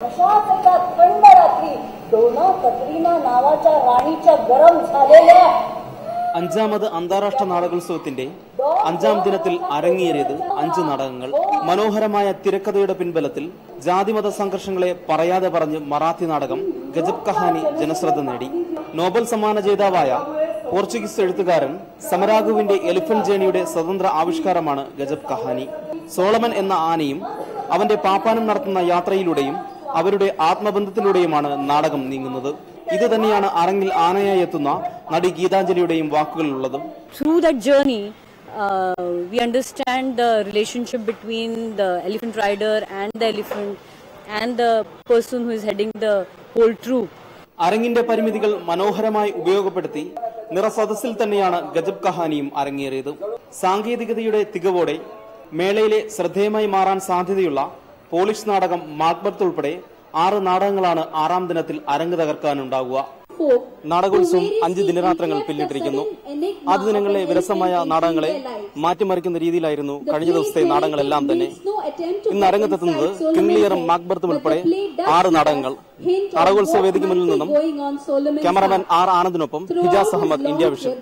प्रशांत एका थंड रात्री डोना कतरीना नावाच्या राणीच्या गरम झालेल्या അഞ്ചാമത് അന്താരാഷ്ട്ര നാടകോത്സവത്തിന്റെ അഞ്ചാം ദിനത്തിൽ അരങ്ങേറിയത് അഞ്ച് നാടകങ്ങൾ മനോഹരമായ തിരക്കഥയുടെ പിൻബലത്തിൽ ജാതിമത സംഘർഷങ്ങളെ പറയാതെ പറഞ്ഞ് മറാത്തി നാടകം ഗജബ് കഹാനി ജനശ്രദ്ധ നേടി നോബൽ സമ്മാന ജേതാവായ പോർച്ചുഗീസ് എഴുത്തുകാരൻ സമരാഗുവിന്റെ എലിഫന്റ് ജേണിയുടെ സ്വതന്ത്ര ആവിഷ്കാരമാണ് ഗജബ് കഹാനി സോളമൻ എന്ന ആനയും അവന്റെ പാപ്പാനും നടത്തുന്ന യാത്രയിലൂടെയും അവരുടെ ആത്മബന്ധത്തിലൂടെയുമാണ് നാടകം നീങ്ങുന്നത്. ഇത് തന്നെയാണ് അരങ്ങിൽ ആനയായി എത്തുന്ന നടി ഗീതാഞ്ജലിയുടെയും വാക്കുകളിലുള്ളത്. Through that journey we understand the relationship between the elephant rider and the elephant and the person who is heading the whole whole troop. അരങ്ങിന്റെ പരിമിതികൾ മനോഹരമായി ഉപയോഗപ്പെടുത്തി നിറസദസ്സിൽ തന്നെയാണ് ഗജബ് കഹാനിയും അരങ്ങേറിയത്. സാങ്കേതികതയുടെ തികവോടെ മേളയിലെ ശ്രദ്ധേയമായി മാറാൻ സാധ്യതയുള്ള പോളിഷ് നാടകം മാഗ്ബത്ത് ഉൾപ്പെടെ ആറ് നാടകങ്ങളാണ് ആറാം ദിനത്തിൽ അരങ്ങ് തകർക്കാനുണ്ടാവുക. നാടകോത്സവം അഞ്ച് ദിനരാത്രങ്ങൾ പിന്നിട്ടിരിക്കുന്നു. ആദ്യ ദിനങ്ങളിലെ വിരസമായ നാടകങ്ങളെ മാറ്റിമറിക്കുന്ന രീതിയിലായിരുന്നു കഴിഞ്ഞ ദിവസത്തെ നാടകങ്ങളെല്ലാം തന്നെ. ഇന്ന് അരങ്ങത്തെത്തുന്നത് കിംഗ്ലിയറും മാക്ബർത്തും ഉൾപ്പെടെ ആറ് നാടകങ്ങൾ. നാടകോത്സവ വേദിക്ക് മുന്നിൽ നിന്നും ക്യാമറമാൻ ആർ ആനന്ദിനൊപ്പം ഹിജാസ് അഹമ്മദ് ഇന്ത്യ വിഷൻ.